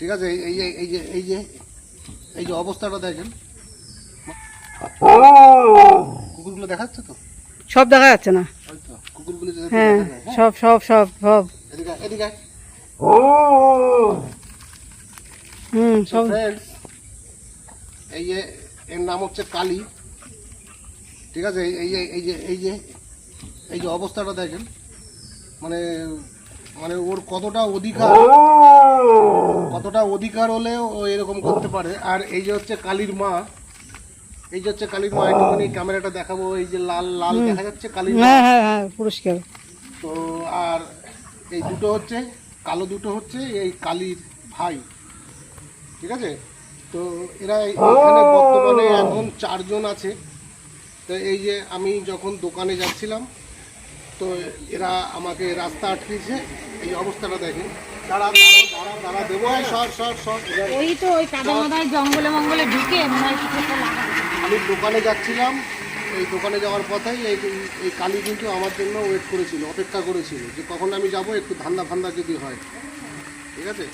ঠিক আছে? এই এই যে এই যে এই যে এই যে অবস্থাটা দেখেন। কুকুরগুলো দেখাচ্ছে তো? সব দেখা যাচ্ছে না। কুকুরগুলো হ্যাঁ দেখা হ্যাঁ? সব সব সব সব। এদিকে এদিকে আয়। হুম সব এই যে এর নাম হচ্ছে কালী। ঠিক আছে? এই- এই যে এই যে এই যে এই যে অবস্থাটা দেখেন। মানে মানে ওর কতটা অধিকার? অধিকার হলে ও এরকম করতে পারে। আর এই যে হচ্ছে কালীর মা এই যে হচ্ছে কালীর মা একটুখানি ক্যামেরাটা দেখাবো এই যে লাল লাল দেখা যাচ্ছে কালীর মা। হ্যাঁ হ্যাঁ হ্যাঁ পুরস্কার। তো আর এই দুটো হচ্ছে কালো দুটো হচ্ছে এই কালীর ভাই। ঠিক আছে? তো এরা এখানে বর্তমানে এখন চারজন আছে। তো এই যে আমি যখন দোকানে যাচ্ছিলাম তো এরা আমাকে রাস্তা আটকেছে। এই অবস্থাটা দেখেন। ওই তো ওই কাদা মাদায় জঙ্গলে মঙ্গলে ঢুকে মনে হয় কিছু আমি দোকানে যাচ্ছিলাম এই দোকানে যাওয়ার পথেই এই এই কালী কিন্তু আমার জন্য ওয়েট করেছিল অপেক্ষা করেছিল যে কখন আমি যাব একটু ধান্দা ফান্দা যদি হয়। ঠিক আছে?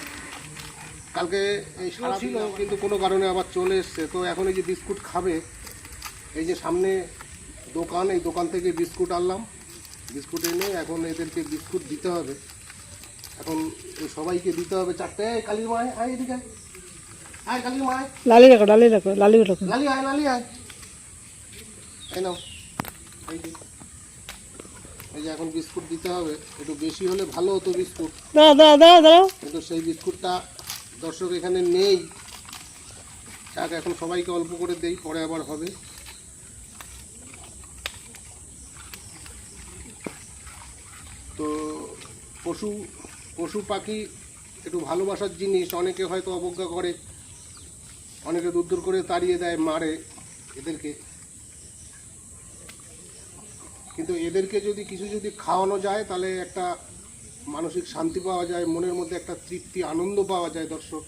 কালকে এই সারা ছিল কিন্তু কোনো কারণে আবার চলে এসছে। তো এখন এই যে বিস্কুট খাবে এই যে সামনে দোকান এই দোকান থেকে বিস্কুট আনলাম। বিস্কুট এনে এখন এদেরকে বিস্কুট দিতে হবে। এখন সবাইকে দিতে হবে চারটে। কালীর মায় আয় এদিকে। আয়। কালীর মায়। লালি রাখো লালি রাখো লালি রাখো লালি আয় লালি আয়। এই নাও। এই যে। এখন বিস্কুট দিতে হবে। একটু বেশি হলে ভালো হতো বিস্কুট। দাঁড়া দাঁড়া দাঁড়া দাঁড়াও। কিন্তু সেই বিস্কুটটা দর্শক এখানে নেই। যাক এখন সবাইকে অল্প করে দেই পরে আবার হবে। তো পশু পশু পাখি একটু ভালোবাসার জিনিস অনেকে হয়তো অবজ্ঞা করে অনেকে দূর দূর করে তাড়িয়ে দেয় মারে এদেরকে। কিন্তু এদেরকে যদি কিছু যদি খাওয়ানো যায় তাহলে একটা মানসিক শান্তি পাওয়া যায় মনের মধ্যে একটা তৃপ্তি আনন্দ পাওয়া যায় দর্শক।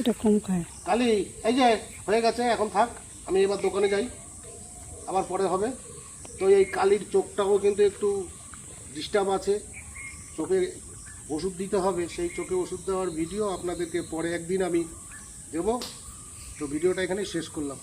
এটা কম খায়। কালি এই যে হয়ে গেছে এখন থাক আমি এবার দোকানে যাই। আবার পরে হবে। তো এই কালির চোখটাও কিন্তু একটু ডিস্টার্ব আছে। চোখে ওষুধ দিতে হবে, সেই চোখে ওষুধ দেওয়ার ভিডিও আপনাদেরকে পরে একদিন আমি দেবো। তো ভিডিওটা এখানে শেষ করলাম।